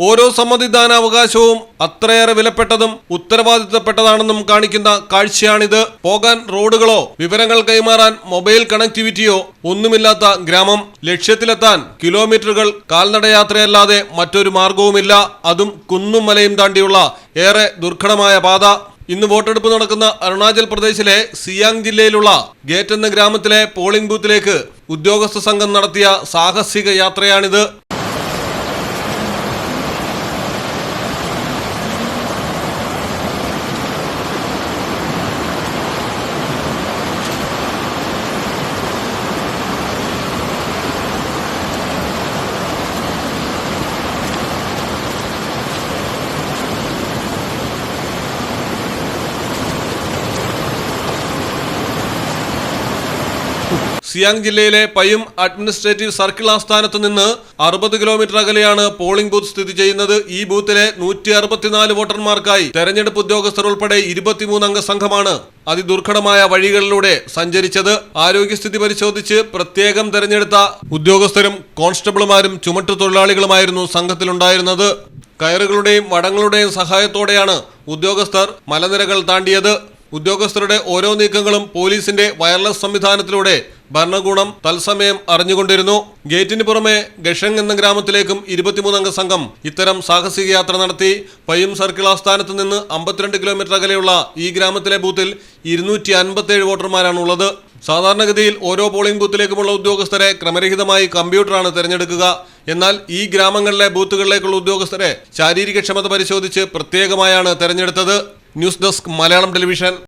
ഓരോ സമ്മതിദാനാവകാശവും അത്രയേറെ വിലപ്പെട്ടതും ഉത്തരവാദിത്തപ്പെട്ടതാണെന്നും കാണിക്കുന്ന കാഴ്ചയാണിത്. പോകാൻ റോഡുകളോ വിവരങ്ങൾ കൈമാറാൻ മൊബൈൽ കണക്ടിവിറ്റിയോ ഒന്നുമില്ലാത്ത ഗ്രാമം. ലക്ഷ്യത്തിലെത്താൻ കിലോമീറ്ററുകൾ കാൽനടയാത്രയല്ലാതെ മറ്റൊരു മാർഗവുമില്ല. അതും കുന്നും മലയും താണ്ടിയുള്ള ഏറെ ദുർഘടമായ പാത. ഇന്ന് വോട്ടെടുപ്പ് നടക്കുന്ന അരുണാചൽ പ്രദേശിലെ സിയാങ് ജില്ലയിലുള്ള ഗേറ്റ് എന്ന ഗ്രാമത്തിലെ പോളിംഗ് ബൂത്തിലേക്ക് ഉദ്യോഗസ്ഥ സംഘം നടത്തിയ സാഹസിക യാത്രയാണിത്. സിയാങ് ജില്ലയിലെ പയും അഡ്മിനിസ്ട്രേറ്റീവ് സർക്കിൾ ആസ്ഥാനത്ത് നിന്ന് അറുപത് കിലോമീറ്റർ അകലെയാണ് പോളിംഗ് ബൂത്ത് സ്ഥിതി ചെയ്യുന്നത്. ഈ ബൂത്തിലെ നൂറ്റി അറുപത്തിനാല് വോട്ടർമാർക്കായി തെരഞ്ഞെടുപ്പ് ഉദ്യോഗസ്ഥർ ഉൾപ്പെടെ ഇരുപത്തിമൂന്ന് അംഗ സംഘമാണ് അതിദുർഘടമായ വഴികളിലൂടെ സഞ്ചരിച്ചത്. ആരോഗ്യസ്ഥിതി പരിശോധിച്ച് പ്രത്യേകം തെരഞ്ഞെടുത്ത ഉദ്യോഗസ്ഥരും കോൺസ്റ്റബിളുമാരും ചുമട്ടു തൊഴിലാളികളുമായിരുന്നു സംഘത്തിലുണ്ടായിരുന്നത്. കയറുകളുടെയും വടങ്ങളുടെയും സഹായത്തോടെയാണ് ഉദ്യോഗസ്ഥർ മലനിരകൾ താണ്ടിയത്. ഉദ്യോഗസ്ഥരുടെ ഓരോ നീക്കങ്ങളും പോലീസിന്റെ വയർലെസ് സംവിധാനത്തിലൂടെ ഭരണകൂടം തത്സമയം അറിഞ്ഞുകൊണ്ടിരുന്നു. ഗേറ്റിന് പുറമെ ഗഷങ് എന്ന ഗ്രാമത്തിലേക്കും ഇരുപത്തിമൂന്നംഗ സംഘം ഇത്തരം സാഹസിക യാത്ര നടത്തി പയ്യം സർക്കിൾ ആസ്ഥാനത്ത് നിന്ന് അമ്പത്തിരണ്ട് കിലോമീറ്റർ അകലെയുള്ള ഈ ഗ്രാമത്തിലെ ബൂത്തിൽ ഇരുന്നൂറ്റി അൻപത്തേഴ് വോട്ടർമാരാണ് ഉള്ളത് സാധാരണഗതിയിൽ ഓരോ പോളിംഗ് ബൂത്തിലേക്കുമുള്ള ഉദ്യോഗസ്ഥരെ ക്രമരഹിതമായി കമ്പ്യൂട്ടറാണ് തിരഞ്ഞെടുക്കുക. എന്നാൽ ഈ ഗ്രാമങ്ങളിലെ ബൂത്തുകളിലേക്കുള്ള ഉദ്യോഗസ്ഥരെ ശാരീരിക ക്ഷമത പരിശോധിച്ച് പ്രത്യേകമായാണ് തെരഞ്ഞെടുത്തത്. News desk Malayalam television.